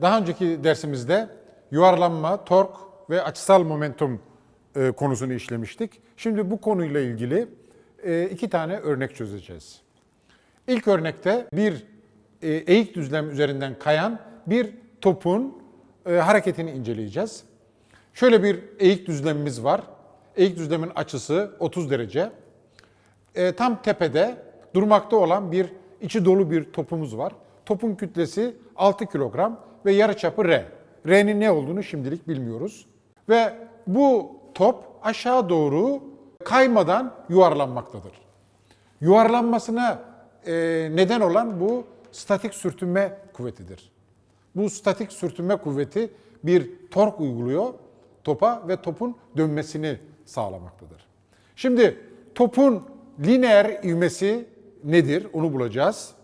Daha önceki dersimizde yuvarlanma, tork ve açısal momentum e, konusunu işlemiştik. Şimdi bu konuyla ilgili e, iki tane örnek çözeceğiz. İlk örnekte bir e, eğik düzlem üzerinden kayan bir topun hareketini inceleyeceğiz. Şöyle bir eğik düzlemimiz var. Eğik düzlemin açısı 30 derece. Tam tepede durmakta olan bir içi dolu bir topumuz var. Topun kütlesi 6 kilogram ve yarıçapı R. R'nin ne olduğunu şimdilik bilmiyoruz. Ve bu top aşağı doğru kaymadan yuvarlanmaktadır. Yuvarlanmasına e, neden olan bu statik sürtünme kuvvetidir. Bu statik sürtünme kuvveti bir tork uyguluyor topa ve topun dönmesini sağlamaktadır. Şimdi topun lineer ivmesi nedir? Onu bulacağız.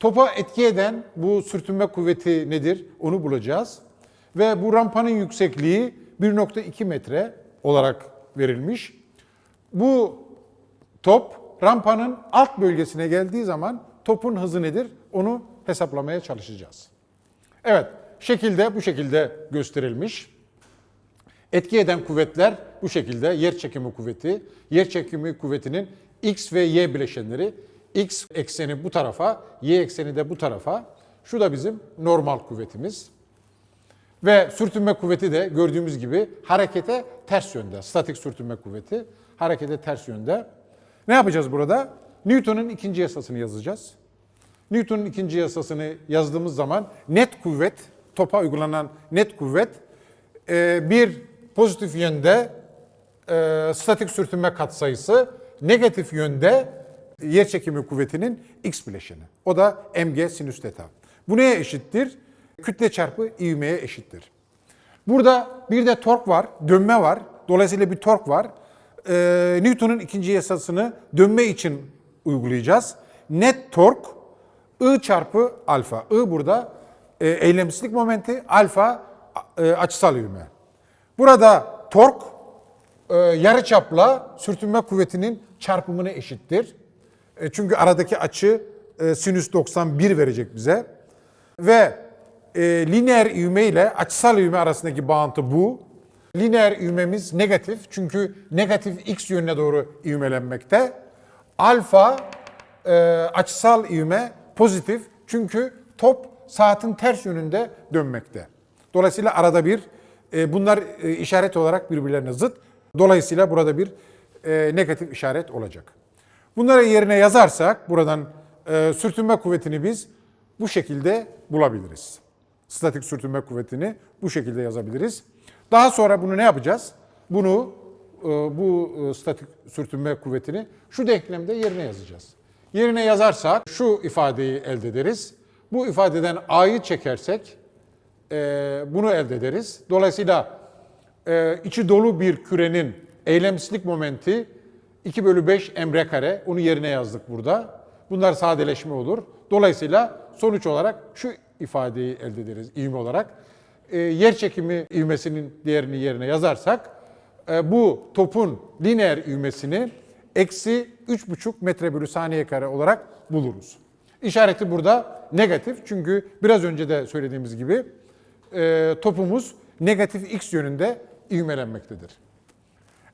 Topa etki eden bu sürtünme kuvveti nedir? Onu bulacağız. Ve bu rampanın yüksekliği 1.2 metre olarak verilmiş. Bu top rampanın alt bölgesine geldiği zaman topun hızı nedir? Onu hesaplamaya çalışacağız. Evet, şekilde bu şekilde gösterilmiş. Etki eden kuvvetler bu şekilde yer çekimi kuvveti, yer çekimi kuvvetinin x ve y bileşenleri, x ekseni bu tarafa, y ekseni de bu tarafa. Şu da bizim normal kuvvetimiz. Ve sürtünme kuvveti de gördüğümüz gibi harekete ters yönde. Statik sürtünme kuvveti harekete ters yönde. Ne yapacağız burada? Newton'un ikinci yasasını yazacağız. Newton'un ikinci yasasını yazdığımız zaman net kuvvet, topa uygulanan net kuvvet e, bir pozitif yönde e, statik sürtünme katsayısı, negatif yönde yer çekimi kuvvetinin x bileşeni. O da mg sinüs teta. Bu neye eşittir? Kütle çarpı ivmeye eşittir. Burada bir de tork var, dönme var. Dolayısıyla bir tork var. Ee, Newton'un ikinci yasasını dönme için uygulayacağız. Net tork I çarpı alfa. I burada e, eylemsizlik momenti, alfa e, açısal ivme. Burada tork e, yarıçapla sürtünme kuvvetinin çarpımına eşittir. E, çünkü aradaki açı e, sinüs 91 verecek bize. Ve e, lineer ivme ile açısal ivme arasındaki bağıntı bu. Lineer ivmemiz negatif çünkü negatif x yönüne doğru ivmelenmekte. Alfa e, açısal ivme pozitif çünkü top saatin ters yönünde dönmekte. Dolayısıyla arada bir e, bunlar e, işaret olarak birbirlerine zıt. Dolayısıyla burada bir e, negatif işaret olacak. Bunları yerine yazarsak buradan e, sürtünme kuvvetini biz bu şekilde bulabiliriz. Statik sürtünme kuvvetini bu şekilde yazabiliriz. Daha sonra bunu ne yapacağız? Bunu e, bu e, statik sürtünme kuvvetini şu denklemde yerine yazacağız. Yerine yazarsak şu ifadeyi elde ederiz. Bu ifadeden a'yı çekersek e, bunu elde ederiz. Dolayısıyla e, içi dolu bir kürenin eylemsizlik momenti 2 bölü 5 emre kare. Onu yerine yazdık burada. Bunlar sadeleşme olur. Dolayısıyla sonuç olarak şu ifadeyi elde ederiz ivme olarak. E, yer çekimi ivmesinin değerini yerine yazarsak e, bu topun lineer ivmesini eksi 3,5 metre bölü saniye kare olarak buluruz. İşareti burada negatif çünkü biraz önce de söylediğimiz gibi e, topumuz negatif x yönünde ivmelenmektedir.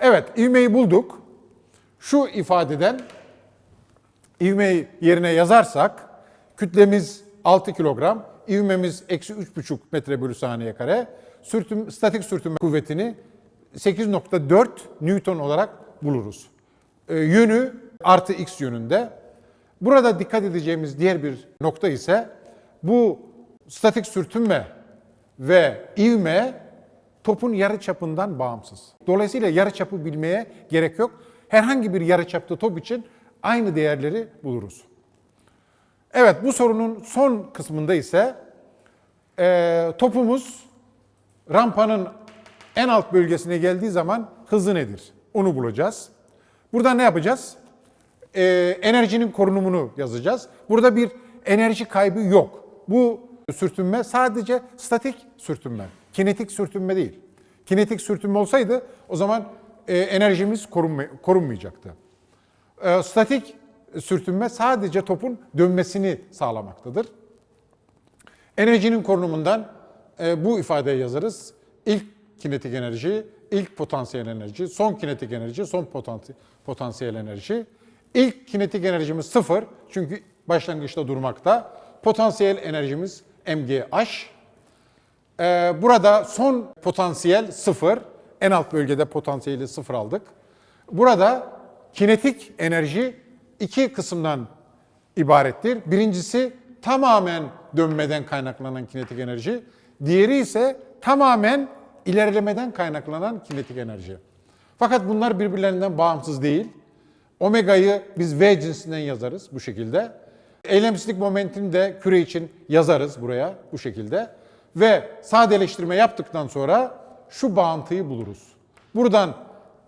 Evet, ivmeyi bulduk. Şu ifadeden ivmeyi yerine yazarsak kütlemiz 6 kilogram, ivmemiz eksi 3,5 metre bölü saniye kare, sürtüm, statik sürtünme kuvvetini 8.4 Newton olarak buluruz. E, yönü artı x yönünde. Burada dikkat edeceğimiz diğer bir nokta ise bu statik sürtünme ve ivme topun yarı çapından bağımsız. Dolayısıyla yarı çapı bilmeye gerek yok. Herhangi bir yarı çapta top için aynı değerleri buluruz. Evet bu sorunun son kısmında ise e, topumuz rampanın en alt bölgesine geldiği zaman hızı nedir? Onu bulacağız. Burada ne yapacağız? Ee, enerjinin korunumunu yazacağız. Burada bir enerji kaybı yok. Bu sürtünme sadece statik sürtünme, kinetik sürtünme değil. Kinetik sürtünme olsaydı o zaman e, enerjimiz korunma, korunmayacaktı. E, statik sürtünme sadece topun dönmesini sağlamaktadır. Enerjinin korunumundan e, bu ifadeyi yazarız. İlk kinetik enerji, ilk potansiyel enerji, son kinetik enerji, son potansi- potansiyel enerji. İlk kinetik enerjimiz sıfır çünkü başlangıçta durmakta. Potansiyel enerjimiz mgh. Burada son potansiyel sıfır. En alt bölgede potansiyeli sıfır aldık. Burada kinetik enerji iki kısımdan ibarettir. Birincisi tamamen dönmeden kaynaklanan kinetik enerji. Diğeri ise tamamen ilerlemeden kaynaklanan kinetik enerji. Fakat bunlar birbirlerinden bağımsız değil. Omega'yı biz V cinsinden yazarız bu şekilde. Eylemsizlik momentini de küre için yazarız buraya bu şekilde. Ve sadeleştirme yaptıktan sonra şu bağıntıyı buluruz. Buradan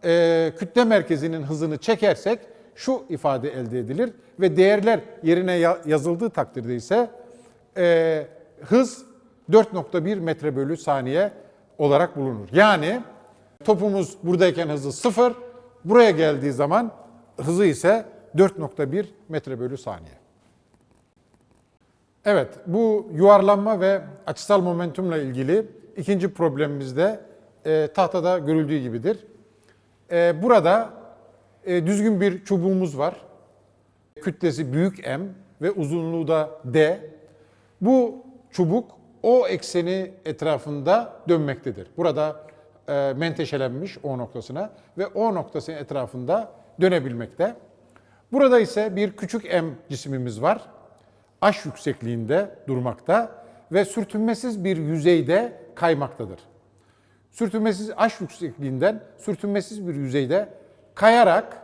e, kütle merkezinin hızını çekersek şu ifade elde edilir ve değerler yerine ya- yazıldığı takdirde ise e, hız 4.1 metre bölü saniye olarak bulunur. Yani topumuz buradayken hızı 0, buraya geldiği zaman hızı ise 4.1 metre bölü saniye. Evet, bu yuvarlanma ve açısal momentumla ilgili ikinci problemimiz de e, tahtada görüldüğü gibidir. E, burada e, düzgün bir çubuğumuz var. Kütlesi büyük M ve uzunluğu da D. Bu çubuk O ekseni etrafında dönmektedir. Burada e, menteşelenmiş O noktasına ve O noktasının etrafında dönebilmekte. Burada ise bir küçük M cisimimiz var. H yüksekliğinde durmakta ve sürtünmesiz bir yüzeyde kaymaktadır. Sürtünmesiz H yüksekliğinden sürtünmesiz bir yüzeyde kayarak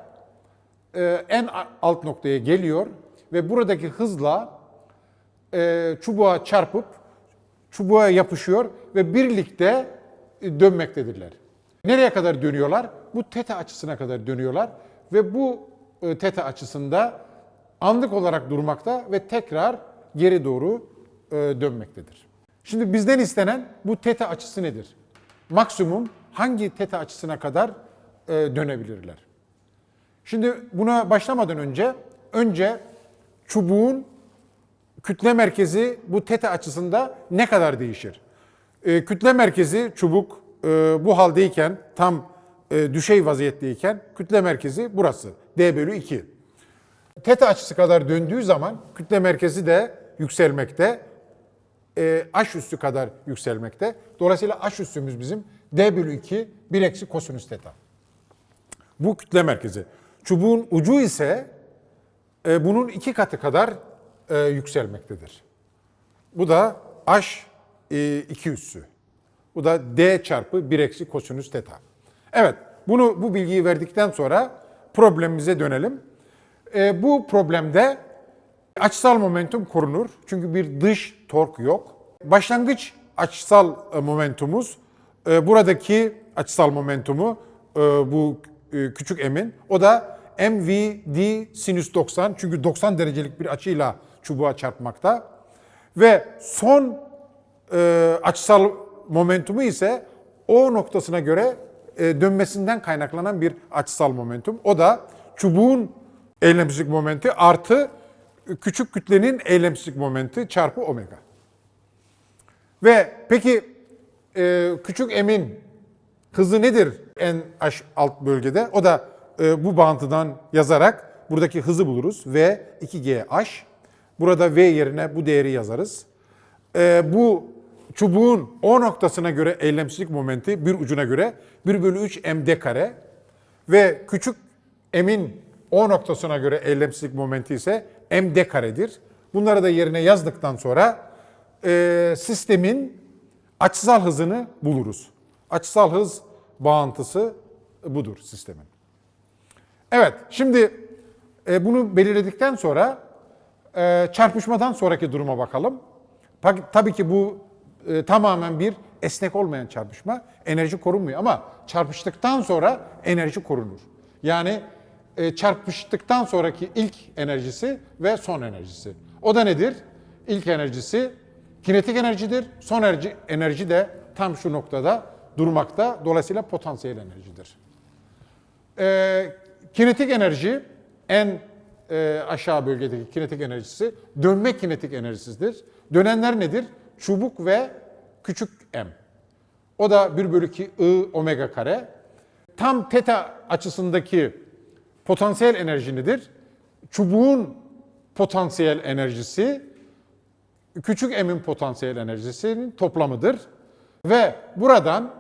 e, en alt noktaya geliyor ve buradaki hızla e, çubuğa çarpıp çubuğa yapışıyor ve birlikte e, dönmektedirler. Nereye kadar dönüyorlar? Bu teta açısına kadar dönüyorlar ve bu e, teta açısında anlık olarak durmakta ve tekrar geri doğru e, dönmektedir. Şimdi bizden istenen bu teta açısı nedir? Maksimum hangi teta açısına kadar e, dönebilirler? Şimdi buna başlamadan önce önce çubuğun kütle merkezi bu teta açısında ne kadar değişir? E, kütle merkezi çubuk e, bu haldeyken tam e, düşey vaziyetteyken kütle merkezi burası d bölü 2. Teta açısı kadar döndüğü zaman kütle merkezi de yükselmekte. E, H üssü kadar yükselmekte. Dolayısıyla H üssümüz bizim d bölü 2 1 eksi kosinüs teta. Bu kütle merkezi. Çubuğun ucu ise e, bunun iki katı kadar e, yükselmektedir. Bu da H e, 2 üssü. Bu da D çarpı 1 eksi kosinüs teta. Evet, bunu bu bilgiyi verdikten sonra problemimize dönelim. E, bu problemde açısal momentum korunur. Çünkü bir dış tork yok. Başlangıç açısal e, momentumuz e, buradaki açısal momentumu e, bu küçük m'in o da mvd sinüs 90 çünkü 90 derecelik bir açıyla çubuğa çarpmakta ve son açısal momentumu ise o noktasına göre dönmesinden kaynaklanan bir açısal momentum. O da çubuğun eylemsizlik momenti artı küçük kütlenin eylemsizlik momenti çarpı omega. Ve peki e, küçük m'in hızı nedir en aş alt bölgede? O da e, bu bağıntıdan yazarak buradaki hızı buluruz. V 2GH. Burada V yerine bu değeri yazarız. E, bu çubuğun O noktasına göre eylemsizlik momenti bir ucuna göre 1 bölü 3 md kare ve küçük m'in O noktasına göre eylemsizlik momenti ise md karedir. Bunları da yerine yazdıktan sonra e, sistemin açısal hızını buluruz. Açısal hız bağıntısı budur sistemin. Evet, şimdi e, bunu belirledikten sonra e, çarpışmadan sonraki duruma bakalım. Tabii ki bu e, tamamen bir esnek olmayan çarpışma. Enerji korunmuyor ama çarpıştıktan sonra enerji korunur. Yani e, çarpıştıktan sonraki ilk enerjisi ve son enerjisi. O da nedir? İlk enerjisi kinetik enerjidir. Son enerji, enerji de tam şu noktada durmakta. Dolayısıyla potansiyel enerjidir. Ee, kinetik enerji en e, aşağı bölgedeki kinetik enerjisi dönme kinetik enerjisidir. Dönenler nedir? Çubuk ve küçük m. O da 1 bölü 2 I omega kare. Tam teta açısındaki potansiyel enerji nedir? Çubuğun potansiyel enerjisi küçük m'in potansiyel enerjisinin toplamıdır. Ve buradan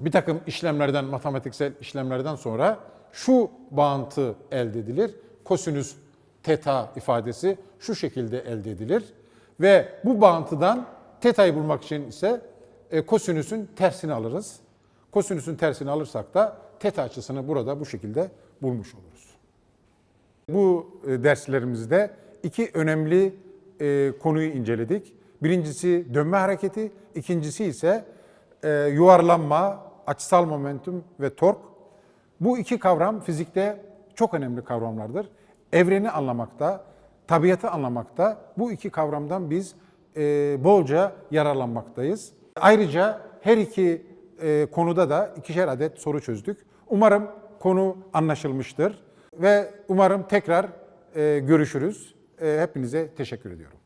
bir takım işlemlerden, matematiksel işlemlerden sonra şu bağıntı elde edilir. Kosinüs teta ifadesi şu şekilde elde edilir. Ve bu bağıntıdan teta'yı bulmak için ise e, kosinüsün tersini alırız. Kosinüsün tersini alırsak da teta açısını burada bu şekilde bulmuş oluruz. Bu e, derslerimizde iki önemli e, konuyu inceledik. Birincisi dönme hareketi, ikincisi ise e, yuvarlanma, açısal momentum ve tork. Bu iki kavram fizikte çok önemli kavramlardır. Evreni anlamakta, tabiatı anlamakta bu iki kavramdan biz bolca yararlanmaktayız. Ayrıca her iki konuda da ikişer adet soru çözdük. Umarım konu anlaşılmıştır ve umarım tekrar e, görüşürüz. E, hepinize teşekkür ediyorum.